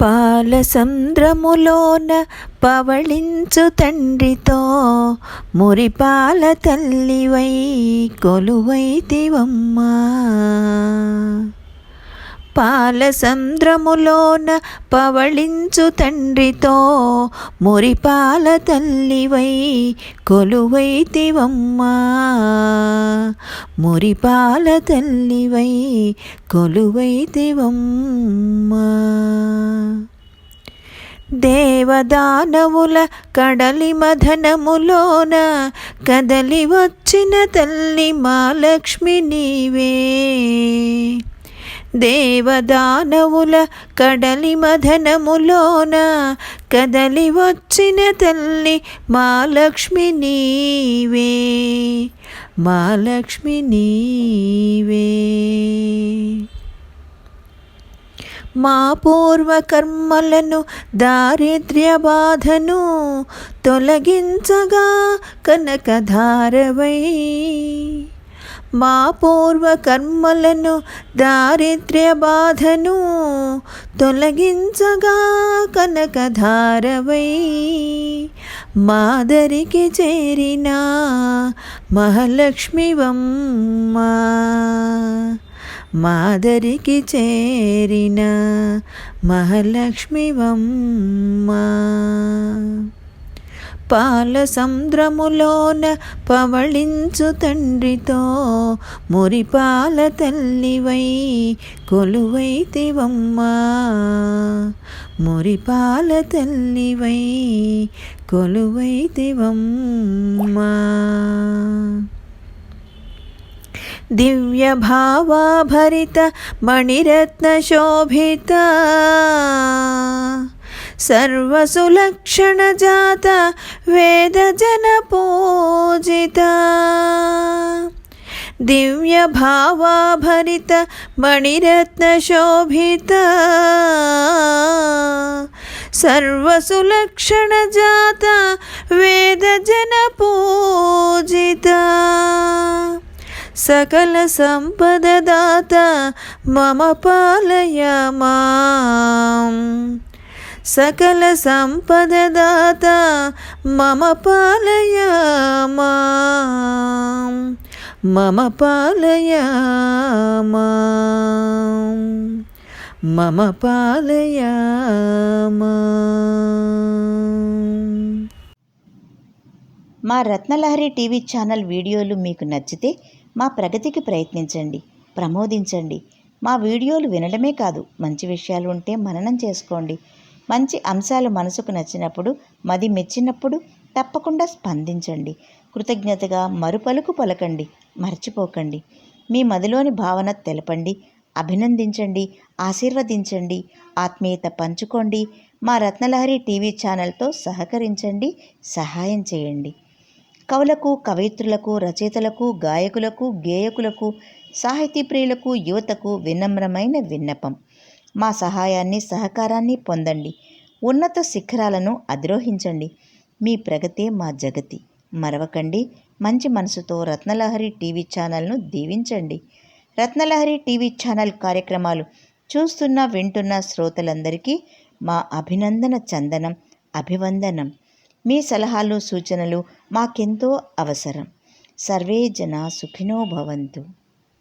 పాలసంద్రములోన పవళించు తండ్రితో మురిపాల తల్లివై కొలువైతివమ్మా పాలసంద్రములోన పవళించు తండ్రితో మురిపాల తల్లివై కొలువైతివమ్మా మురిపాల తల్లివై కొలువైతివమ్మా దేవదానవుల కడలి మధనములోన కదలి వచ్చిన తల్లి మా లక్ష్మి నీవే. దేవదానవుల కడలి మధనములోన కదలి వచ్చిన తల్లి మా లక్ష్మి నీవే. మా లక్ష్మి నీవే. మా పూర్వకర్మలను దారిద్ర్య బాధను తొలగించగా కనకధారవై. మా పూర్వకర్మలను దారిద్ర్య బాధను తొలగించగా కనకధారవై. మాదరికి చేరిన మహాలక్ష్మివమ్మా మాదరికి చేరిన మహాలక్ష్మివమ్మా పాల సముద్రములోన పవళించు తండ్రితో మురిపాల తల్లివై కొలువైతివమ్మా మురిపాల తల్లివై కొలువైతివమ్మా दिव्यभावाभरित मणिरत्नशोभित सर्वसुलक्षणजात वेदजनपूजिता दिव्यभावाभरित मणिरत्नशोभित सर्वसुलक्षणजात సకల సంపదదాత మమ పాలయ మాం సకల సంపదదాత మమ పాలయ మాం మమ పాలయ మాం మమ పాలయ మా రత్నలహరి టీవీ ఛానల్ వీడియోలు మీకు నచ్చితే మా ప్రగతికి ప్రయత్నించండి ప్రమోదించండి. మా వీడియోలు వినడమే కాదు మంచి విషయాలు ఉంటే మననం చేసుకోండి. మంచి అంశాలు మనసుకు నచ్చినప్పుడు మది మెచ్చినప్పుడు తప్పకుండా స్పందించండి. కృతజ్ఞతగా మరుపలుకు పలకండి మర్చిపోకండి. మీ మదిలోని భావన తెలపండి అభినందించండి ఆశీర్వదించండి ఆత్మీయత పంచుకోండి మా రత్నలహరి టీవీ ఛానల్తో సహకరించండి సహాయం చేయండి. కవులకు కవయిత్రులకు రచయితలకు గాయకులకు గేయకులకు సాహితీ ప్రియులకు యువతకు వినమ్రమైన విన్నపం. మా సహాయాన్ని సహకారాన్ని పొందండి. ఉన్నత శిఖరాలను అధిరోహించండి. మీ ప్రగతే మా జగతి. మరవకండి. మంచి మనసుతో రత్నలహరి టీవీ ఛానల్ను దీవించండి. రత్నలహరి టీవీ ఛానల్ కార్యక్రమాలు చూస్తున్న వింటున్న శ్రోతలందరికీ మా అభినందన చందనం అభివందనం. మీ సలహాలు సూచనలు మాకెంతో అవసరం. సర్వే జన సుఖినో భవంతు.